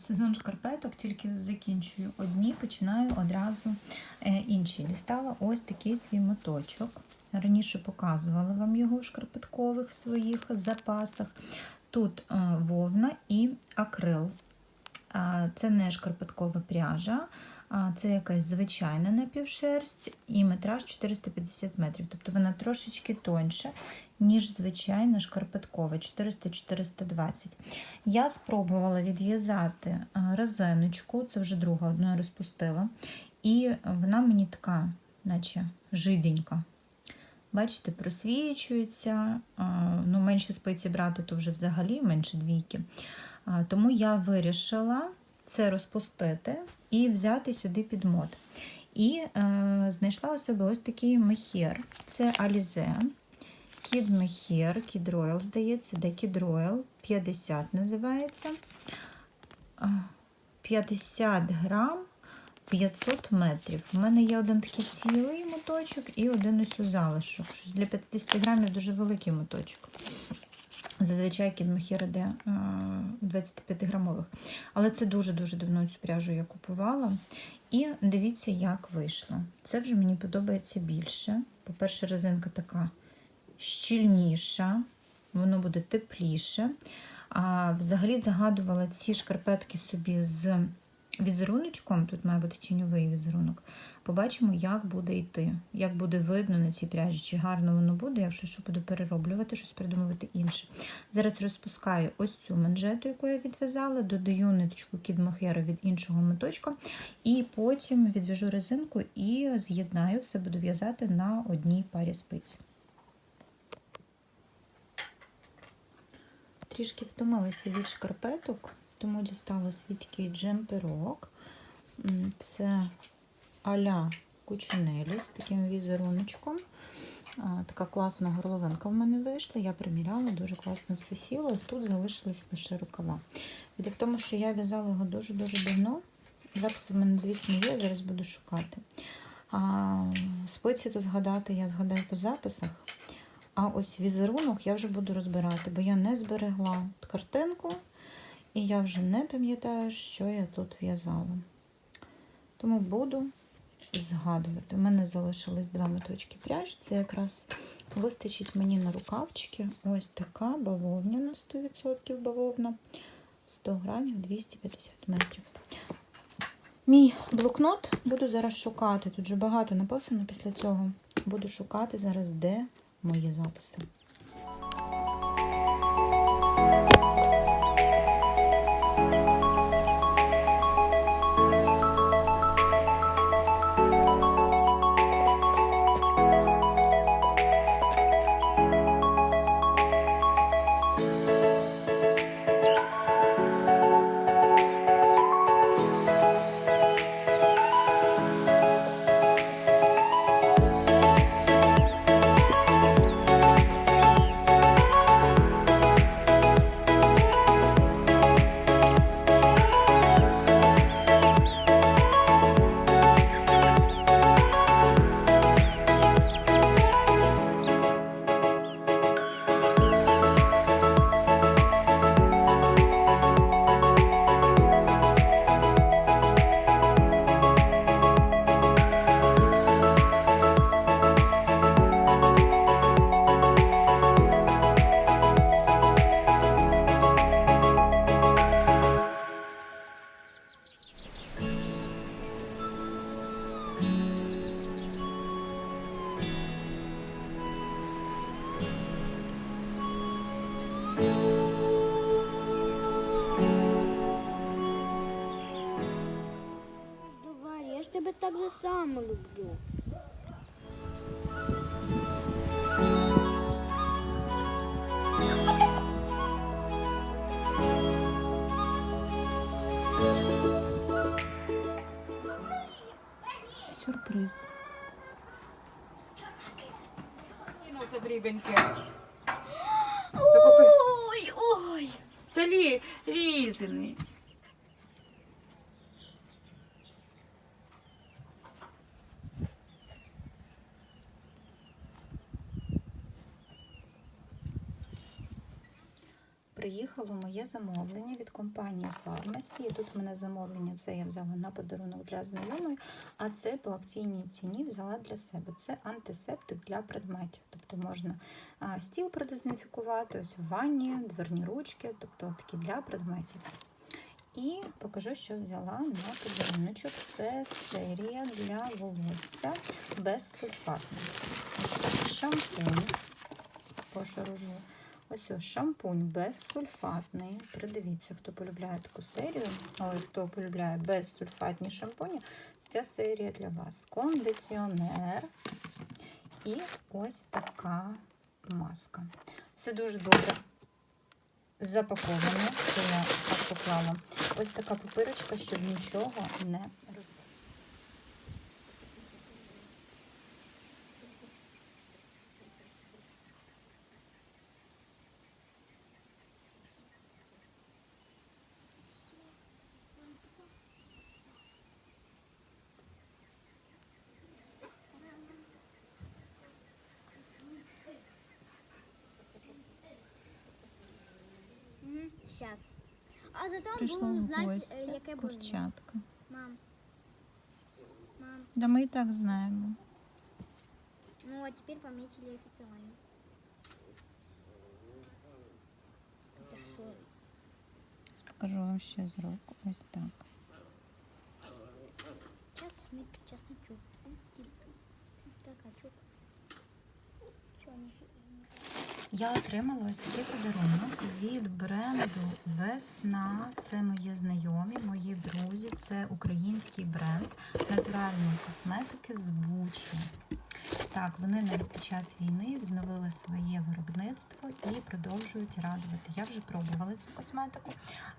сезон шкарпеток, тільки закінчую одні, починаю одразу е, інші. Дістала ось такий свій моточок. Раніше показувала вам його в шкарпеткових своїх запасах. Тут е, вовна і акрил. Це не шкарпеткова пряжа, це якась звичайна напівшерсть і метраж 450 метрів. Тобто вона трошечки тоньша, ніж звичайна шкарпеткова 400-420. Я спробувала відв'язати а, резиночку, це вже друга одну я розпустила, і вона мені така, наче жиденька. Бачите, просвічується, ну менше спиці брати, то вже взагалі менше двійки. Тому я вирішила це розпустити і взяти сюди підмот. І е, знайшла у себе ось такий мехер. Це Alize. Кід Мехер, Кід Роял, здається, де Кід Роял 50 називається. 50 грам 500 метрів. У мене є один такий цілий моточок і один ось у залишок. Щось Для 50 грамів дуже великий моточок. Зазвичай кідмахір іде 25-грамових. Але це дуже-дуже давно цю пряжу я купувала. І дивіться, як вийшло. Це вже мені подобається більше. По-перше, резинка така щільніша, воно буде тепліше. А взагалі загадувала ці шкарпетки собі з візеруночком, тут має бути тіньовий візерунок. Побачимо, як буде йти, як буде видно на цій пряжі, чи гарно воно буде, якщо що буду перероблювати, щось придумувати інше. Зараз розпускаю ось цю манжету, яку я відв'язала, додаю ниточку кідмахера від іншого моточка, і потім відв'яжу резинку і з'єднаю, все буду в'язати на одній парі спиць. Трішки втомилася від шкарпеток, тому дістала свій такий джемперок. Це аля кучинелі з таким візеруночком. Така класна горловинка в мене вийшла. Я приміряла, дуже класно все сіло. Тут залишились лише рукава. Від в тому, що я в'язала його дуже-дуже давно. Записи в мене, звісно, є, зараз буду шукати. А, спиці то згадати, я згадаю по записах. А ось візерунок я вже буду розбирати, бо я не зберегла картинку, і я вже не пам'ятаю, що я тут в'язала. Тому буду згадувати. У мене залишилось два моточки пряжі. Це якраз вистачить мені на рукавчики. Ось така бавовняна, 100% бавовна, 100 грамів, 250 метрів. Мій блокнот буду зараз шукати. Тут вже багато написано після цього. Буду шукати зараз, де мої записи. Так же само люблю. Сюрприз. Кинути дрібеньке. Ой, ой. Це лі, різаний. Приїхало моє замовлення від компанії Фармасі. Тут у мене замовлення це я взяла на подарунок для знайомої, а це по акційній ціні взяла для себе. Це антисептик для предметів. Тобто можна стіл продезінфікувати, ось в ванні, дверні ручки, тобто такі для предметів. І покажу, що взяла на подаруночок. Це серія для волосся безсульфатний. Ось так шампунь пошаружу. Ось ось шампунь безсульфатний. Придивіться, хто полюбляє таку серію, ой, хто полюбляє безсульфатні шампуні, ця серія для вас. Кондиціонер і ось така маска. Все дуже добре запаковане. Це я поклала. Ось така папирочка, щоб нічого не роз... Угу. Щас. А зато Прийшла будемо в знати, гості е, яке буде. курчатка. Мам. Мам. Да ми і так знаємо. Ну, а теперь пометили официально. Это что? Покажу вам ще з руку. Ось так. Чеснок, чесночок. Так, а чё? Чё они Я отримала ось такий подарунок від бренду Весна. Це мої знайомі, мої друзі. Це український бренд натуральної косметики з Бучі. Так, вони навіть під час війни відновили своє виробництво і продовжують радувати. Я вже пробувала цю косметику,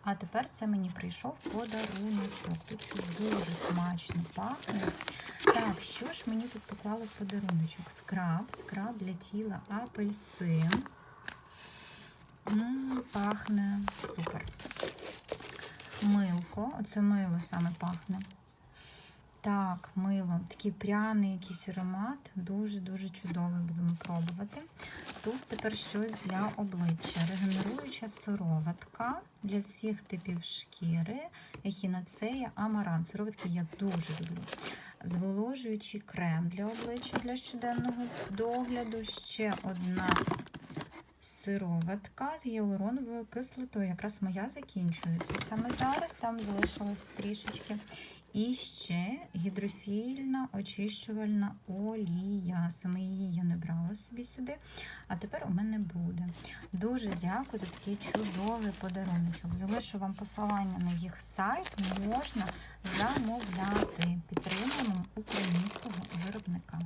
а тепер це мені прийшов подаруночок. Тут щось дуже смачно пахне. Так, що ж мені тут поклали в подаруночок? Скраб, скраб для тіла апельсин. М, пахне супер. Милко, оце мило саме пахне. Так, мило, такий пряний якийсь аромат, дуже-дуже чудовий будемо пробувати. Тут тепер щось для обличчя. Регенеруюча сироватка для всіх типів шкіри, ехінацея, амарант. Сироватки я дуже люблю. Зволожуючий крем для обличчя для щоденного догляду. Ще одна сироватка з гіалуроновою кислотою. Якраз моя закінчується саме зараз. Там залишилось трішечки. І ще гідрофільна очищувальна олія. Саме її я не брала собі сюди, а тепер у мене буде. Дуже дякую за такий чудовий подаруночок. Залишу вам посилання на їх сайт. Можна замовляти. Підтримуємо українського виробника.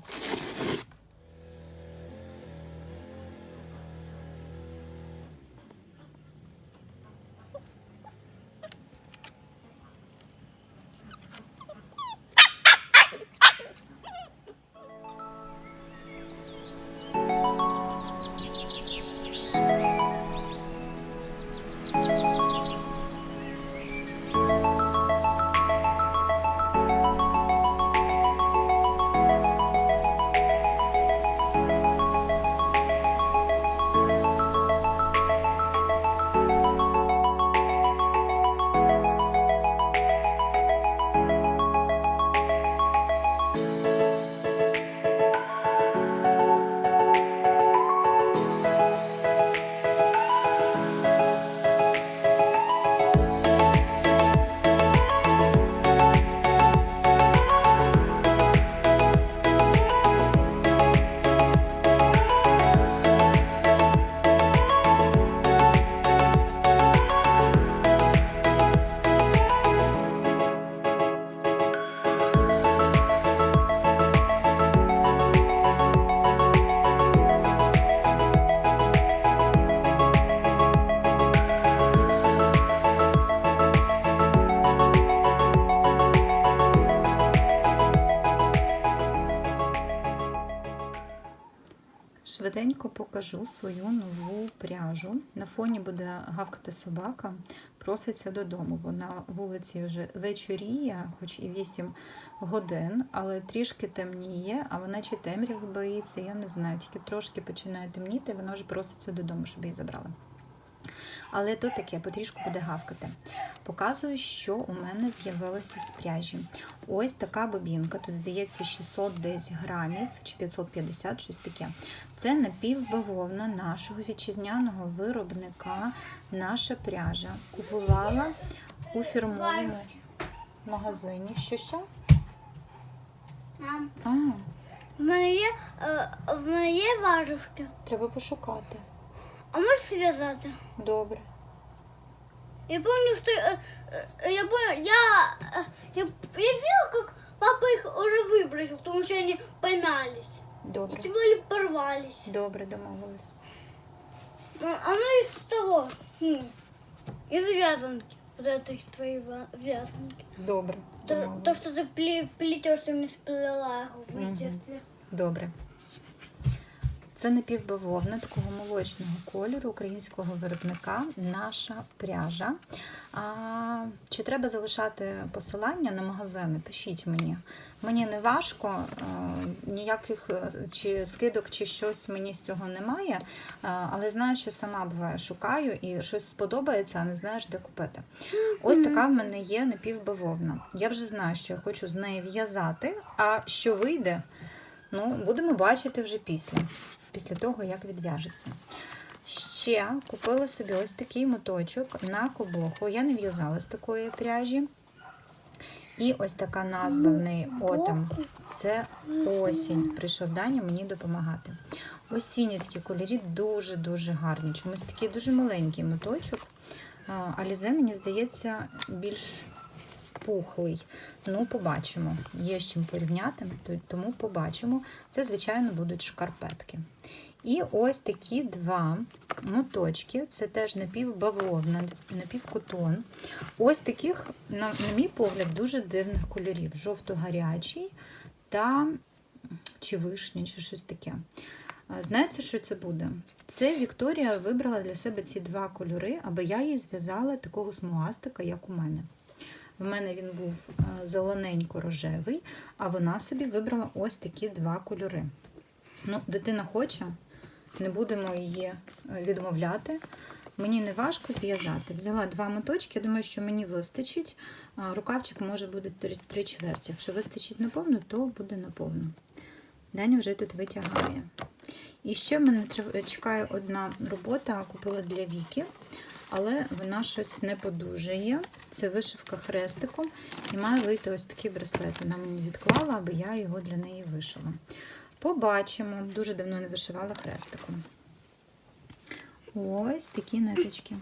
Швиденько покажу свою нову пряжу. На фоні буде гавкати собака, проситься додому, бо на вулиці вже вечоріє, хоч і 8 годин, але трішки темніє, а вона чи темряв боїться, я не знаю, тільки трошки починає темніти, вона вже проситься додому, щоб її забрали. Але то таке, потрішку буде гавкати. Показую, що у мене з'явилося з пряжі. Ось така бобінка. Тут здається 600 десь грамів чи 550, щось таке. Це напівбавовна нашого вітчизняного виробника. Наша пряжа. Купувала у фірмовому магазині. Що що? Мам, А, в є, е, в мене є треба пошукати. А можеш зв'язати? Добре. Я помню, что э, э, я понял, я, э, я, я видел, как папа их уже выбросил, потому что они помялись. И Добре. тем более порвались. Добре, домовились. А, Оно из того, м, из вязанки. Вот этой твоей ва- вязанки. Добре. То, домовились. то, что ты пле- плетешь, ты мне сплела в Мгм. детстве. Добре. Це напівбавовна такого молочного кольору українського виробника наша пряжа. А, чи треба залишати посилання на магазини? Пишіть мені. Мені не важко, ніяких е, чи скидок, чи щось мені з цього немає. Але знаю, що сама буває, шукаю і щось сподобається, а не знаєш, де купити. Ось така в мене є напівбавовна. Я вже знаю, що я хочу з неї в'язати, а що вийде, Ну, будемо бачити вже після, після того, як відв'яжеться. Ще купила собі ось такий моточок на кобоху. Я не в'язала з такої пряжі. І ось така назва в неї Autumn. Це осінь. Прийшов Даня мені допомагати. Осінні такі кольорі дуже-дуже гарні. Чомусь такий дуже маленький моточок. Алізе, мені здається, більш пухлий. Ну, побачимо. Є з чим порівняти, тому побачимо. Це, звичайно, будуть шкарпетки. І ось такі два моточки. Це теж напівбавовна, напівкотон. Ось таких, на, на мій погляд, дуже дивних кольорів: жовто-гарячий та чи вишня, чи щось таке. Знаєте, що це буде? Це Вікторія вибрала для себе ці два кольори, аби я їй зв'язала такого смугастика, як у мене. В мене він був е, зелененько-рожевий, а вона собі вибрала ось такі два кольори. Ну, дитина хоче, не будемо її е, відмовляти. Мені не важко зв'язати. Взяла два моточки, я думаю, що мені вистачить. Рукавчик може бути три, чверті. Якщо вистачить наповну, то буде наповну. Даня вже тут витягає. І ще мене чекає одна робота, купила для Віки, але вона щось не подужає. Це вишивка хрестиком і має вийти ось такий браслет. Вона мені відклала, аби я його для неї вишила. Побачимо. Дуже давно не вишивала хрестиком. Ось такі ниточки.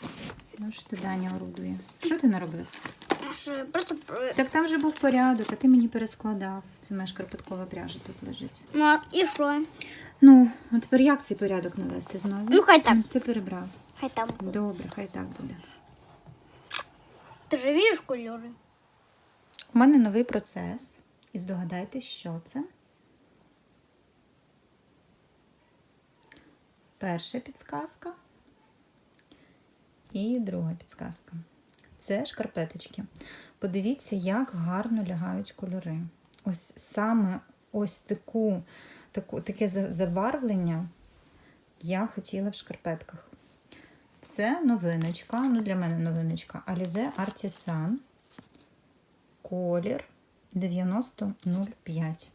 Ну, що ти Даня орудує. Що ти наробив? А просто... Так там вже був порядок, а ти мені перескладав. Це моя шкарпеткова пряжа тут лежить. Ну, и что? Ну, а тепер як цей порядок навести знову? Ну, хай так. Все перебрав. Хай там. Добре, хай так буде. Ты же видишь кольоры? У мене новий процес. І здогадайтесь, що це. Перша підсказка. І друга підсказка. Це шкарпеточки. Подивіться, як гарно лягають кольори. Ось саме ось таку, таку, таке за- забарвлення я хотіла в шкарпетках. Це новиночка, ну для мене новиночка Alize Artisan колір 9005.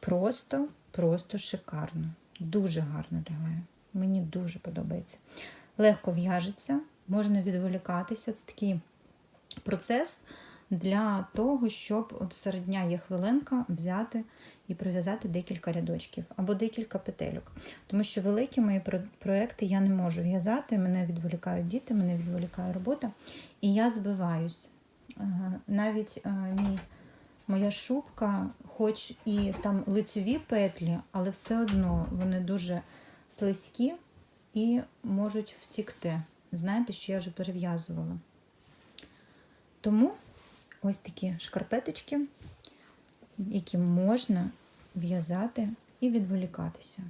Просто, просто шикарно. Дуже гарно лягає. Мені дуже подобається. Легко в'яжеться, можна відволікатися. Це такий процес для того, щоб от серед дня є хвилинка взяти і пров'язати декілька рядочків або декілька петельок. Тому що великі мої проекти я не можу в'язати, мене відволікають діти, мене відволікає робота, і я збиваюсь. Навіть е, мій, моя шубка, хоч і там лицьові петлі, але все одно вони дуже слизькі і можуть втікти. Знаєте, що я вже перев'язувала. Тому ось такі шкарпеточки, які можна в'язати і відволікатися.